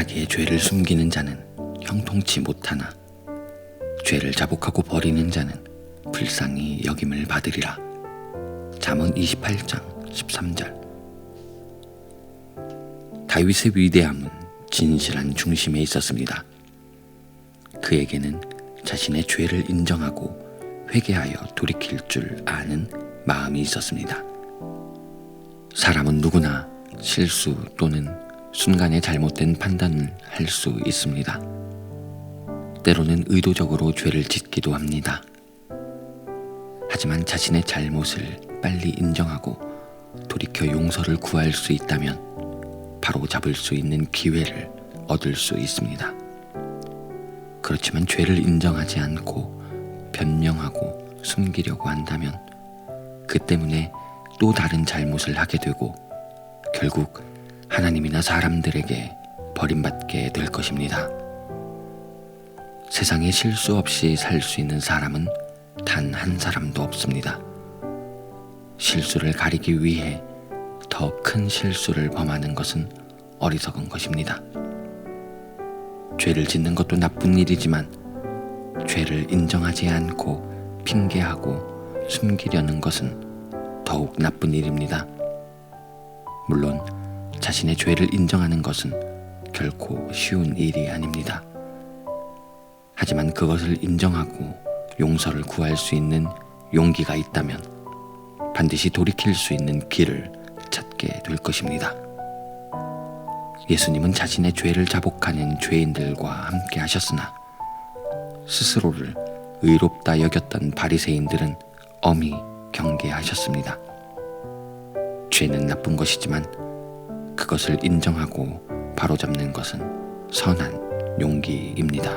자기의 죄를 숨기는 자는 형통치 못하나 죄를 자복하고 버리는 자는 불쌍히 여김을 받으리라. 잠언 28장 13절 다윗의 위대함은 진실한 중심에 있었습니다. 그에게는 자신의 죄를 인정하고 회개하여 돌이킬 줄 아는 마음이 있었습니다. 사람은 누구나 실수 또는 순간의 잘못된 판단을 할 수 있습니다. 때로는 의도적으로 죄를 짓기도 합니다. 하지만 자신의 잘못을 빨리 인정하고 돌이켜 용서를 구할 수 있다면 바로 잡을 수 있는 기회를 얻을 수 있습니다. 그렇지만 죄를 인정하지 않고 변명하고 숨기려고 한다면 그 때문에 또 다른 잘못을 하게 되고 결국 하나님이나 사람들에게 버림받게 될 것입니다. 세상에 실수 없이 살 수 있는 사람은 단 한 사람도 없습니다. 실수를 가리기 위해 더 큰 실수를 범하는 것은 어리석은 것입니다. 죄를 짓는 것도 나쁜 일이지만 죄를 인정하지 않고 핑계하고 숨기려는 것은 더욱 나쁜 일입니다. 물론 자신의 죄를 인정하는 것은 결코 쉬운 일이 아닙니다. 하지만 그것을 인정하고 용서를 구할 수 있는 용기가 있다면 반드시 돌이킬 수 있는 길을 찾게 될 것입니다. 예수님은 자신의 죄를 자복하는 죄인들과 함께 하셨으나 스스로를 의롭다 여겼던 바리새인들은 엄히 경계하셨습니다. 죄는 나쁜 것이지만 그것을 인정하고 바로잡는 것은 선한 용기입니다.